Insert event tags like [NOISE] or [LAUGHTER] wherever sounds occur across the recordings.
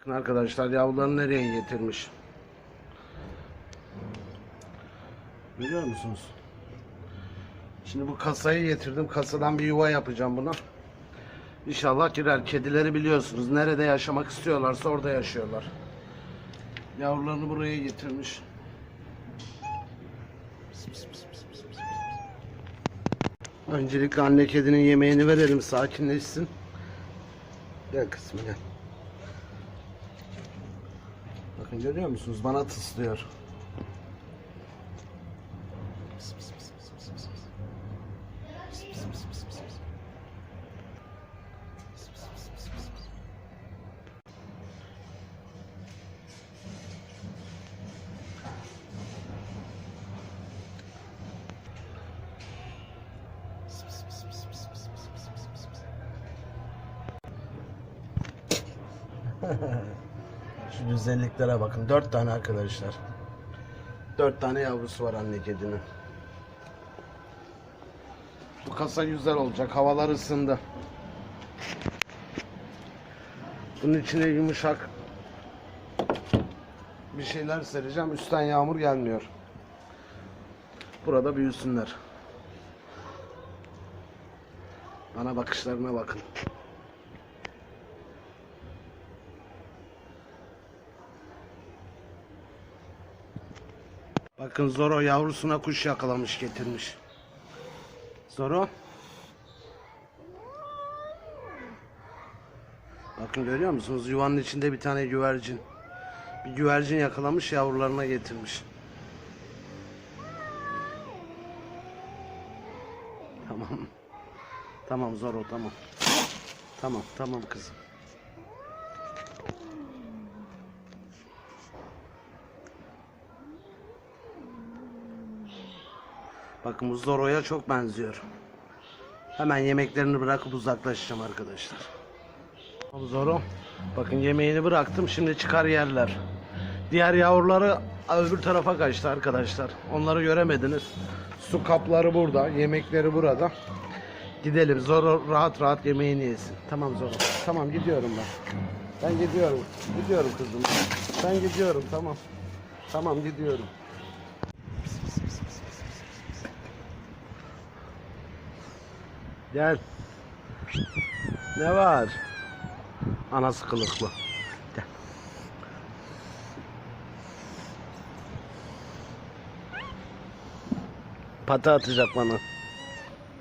Bakın arkadaşlar yavrularını nereye getirmiş. Görüyor musunuz? Şimdi bu kasayı getirdim. Kasadan bir yuva yapacağım buna. İnşallah girer. Kedileri biliyorsunuz. Nerede yaşamak istiyorlarsa orada yaşıyorlar. Yavrularını buraya getirmiş. Öncelikle anne kedinin yemeğini verelim. Sakinleşsin. Gel kızım gel. Bakın görüyor musunuz? Bana tıslıyor. Ha ha ha. 550'liklere bakın. 4 tane arkadaşlar. 4 tane yavrusu var anne kedinin. Bu kasa güzel olacak. Havalar ısındı. Bunun içine yumuşak bir şeyler sereceğim. Üstten yağmur gelmiyor. Burada büyüsünler. Bana bakışlarına bakın. Bakın Zoro yavrusuna kuş yakalamış getirmiş. Zoro. Bakın görüyor musunuz? Yuvanın içinde bir tane güvercin. Bir güvercin yakalamış yavrularına getirmiş. Tamam. Tamam Zoro tamam. Tamam tamam kızım. Bakın bu Zoro'ya çok benziyor. Hemen yemeklerini bırakıp uzaklaşacağım arkadaşlar. Zoro. Bakın yemeğini bıraktım. Şimdi çıkar yerler. Diğer yavruları öbür tarafa kaçtı arkadaşlar. Onları göremediniz. Su kapları burada. Yemekleri burada. Gidelim. Zoro rahat rahat yemeğini yesin. Tamam Zoro. Tamam gidiyorum ben. Ben gidiyorum. Gidiyorum kızım. Ben gidiyorum. Tamam. Tamam gidiyorum. Gel. Ne var? Anası kılıklı. Gel. Pata atacak bana.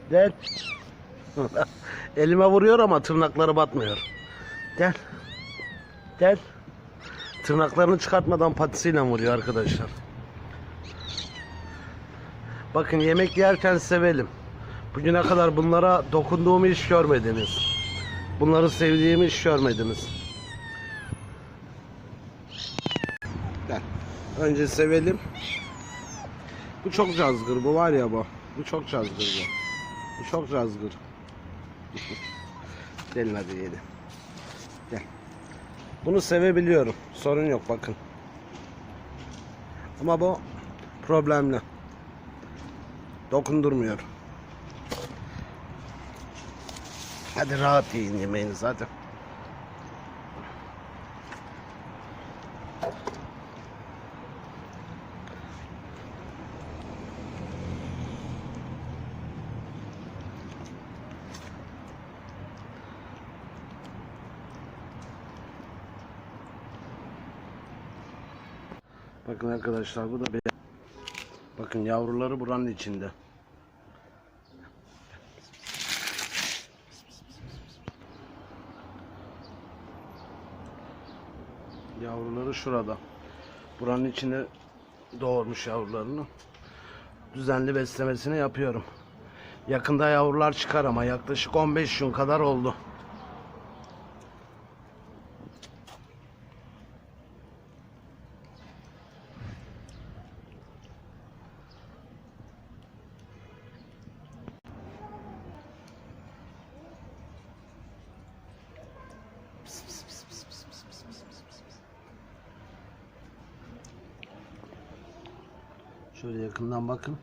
Gel. [LAUGHS] Elime vuruyor ama tırnakları batmıyor. Gel. Gel. Tırnaklarını çıkartmadan patisiyle vuruyor arkadaşlar. Bakın yemek yerken sevelim. Bugüne kadar bunlara dokunduğumu hiç görmediniz. Bunları sevdiğimi hiç görmediniz. Önce sevelim. Bu çok cazgır bu var ya bu. Bu çok cazgır bu. Bu çok cazgır. [LAUGHS] Gelin hadi yiyelim. Gel. Bunu sevebiliyorum. Sorun yok bakın. Ama bu problemli. Dokundurmuyor. Hadi rahat yiyin yemeğini zaten. Bakın arkadaşlar bu da bir Bakın yavruları buranın içinde. Yavruları şurada. Buranın içine doğurmuş yavrularını. Düzenli beslemesini yapıyorum. Yakında yavrular çıkar ama yaklaşık 15 gün kadar oldu. Şöyle yakından bakın.